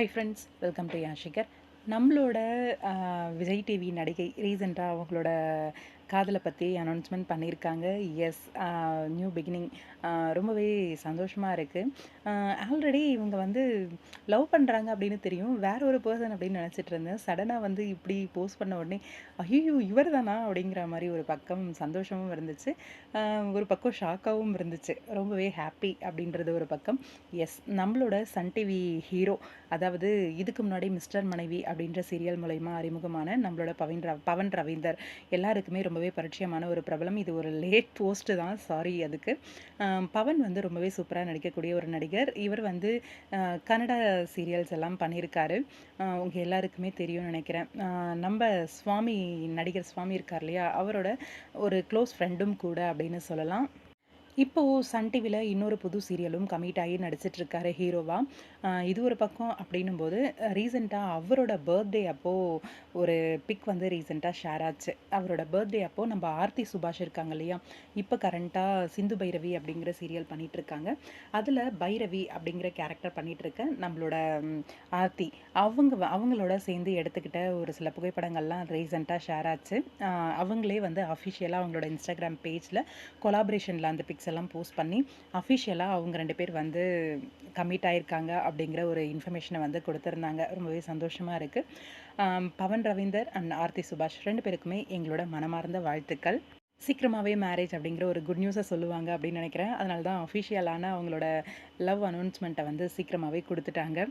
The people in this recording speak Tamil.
ஹை ஃப்ரெண்ட்ஸ் வெல்கம் டு யாஷிகர் நம்மளோட விஜய் டிவி நடிகை ரீசெண்டாக அவங்களோட காதலை பற்றி அனௌன்ஸ்மெண்ட் பண்ணியிருக்காங்க எஸ் நியூ பிகினிங் ரொம்பவே சந்தோஷமாக இருக்குது ஆல்ரெடி இவங்க வந்து லவ் பண்ணுறாங்க அப்படின்னு தெரியும். வேற ஒரு பர்சன் அப்படின்னு நினச்சிட்டு இருந்தேன். சடனாக வந்து இப்படி போஸ்ட் பண்ண உடனே ஐயோ இவர் தானா அப்படிங்கிற மாதிரி ஒரு பக்கம் சந்தோஷமும் இருந்துச்சு. ஒரு பக்கம் ஷாக்காகவும் இருந்துச்சு. ரொம்பவே ஹாப்பி அப்படின்றது ஒரு பக்கம். எஸ் நம்மளோட சன் டிவி ஹீரோ அதாவது இதுக்கு முன்னாடி மிஸ்டர் மனைவி அப்படின்ற சீரியல் மூலயமா அறிமுகமான நம்மளோட பவன் ரவ் பவன் ரவீந்தர். எல்லாருக்குமே ரொம்ப ரொம்பவே பரிச்சயமான ஒரு பிரபலம். இது ஒரு லேட் போஸ்ட்டு தான். சாரி அதுக்கு. பவன் வந்து ரொம்பவே சூப்பராக நடிக்கக்கூடிய ஒரு நடிகர். இவர் வந்து கன்னடா கன்னட சீரியல்ஸ் எல்லாம் பண்ணியிருக்காரு. உங்கள் எல்லாருக்குமே தெரியும்னு நினைக்கிறேன். நம்ம சுவாமி நடிகர் சுவாமி இருக்கார் இல்லையா? அவரோட ஒரு க்ளோஸ் ஃப்ரெண்டும் கூட அப்படின்னு சொல்லலாம். இப்போது சன் டிவியில் இன்னொரு புது சீரியலும் கமிட் ஆகி நடிச்சிட்டு ஹீரோவா. இது ஒரு பக்கம் அப்படின்னும் போது ரீசெண்டாக அவரோட பர்த்டே அப்போது ஒரு பிக் வந்து ரீசெண்டாக ஷேர் ஆச்சு. அவரோட பர்த்டே அப்போது நம்ம ஆர்த்தி சுபாஷ் இருக்காங்க இல்லையா? இப்போ கரண்ட்டாக சிந்து பைரவி அப்படிங்கிற சீரியல் பண்ணிகிட்ருக்காங்க அதில் பைரவி அப்படிங்கிற கேரக்டர் பண்ணிகிட்ருக்க நம்மளோட ஆர்த்தி. அவங்க வ- அவங்களோட சேர்ந்து எடுத்துக்கிட்ட ஒரு சில புகைப்படங்கள்லாம் ரீசெண்டாக ஷேர் ஆச்சு. அவங்களே வந்து அஃபிஷியலாக அவங்களோட இன்ஸ்டாகிராம் பேஜில் கொலாபரேஷனில் அந்த எல்லாம் போஸ்ட் பண்ணி அஃபிஷியலாக அவங்க ரெண்டு பேர் வந்து கமிட் ஆகியிருக்காங்க அப்படிங்கிற ஒரு இன்ஃபர்மேஷனை வந்து கொடுத்துருந்தாங்க. ரொம்பவே சந்தோஷமாக இருக்குது பவன் ரவீந்தர் அண்ட் ஆர்த்தி சுபாஷ் ரெண்டு பேருக்குமே எங்களோட மனமார்ந்த வாழ்த்துக்கள். சீக்கிரமாகவே மேரேஜ் அப்படிங்கிற ஒரு குட் நியூஸை சொல்லுவாங்க அப்படின்னு நினைக்கிறேன். அதனால தான் அஃபிஷியலான அவங்களோட லவ் அனௌன்ஸ்மெண்ட்டை வந்து சீக்கிரமாகவே கொடுத்துட்டாங்க.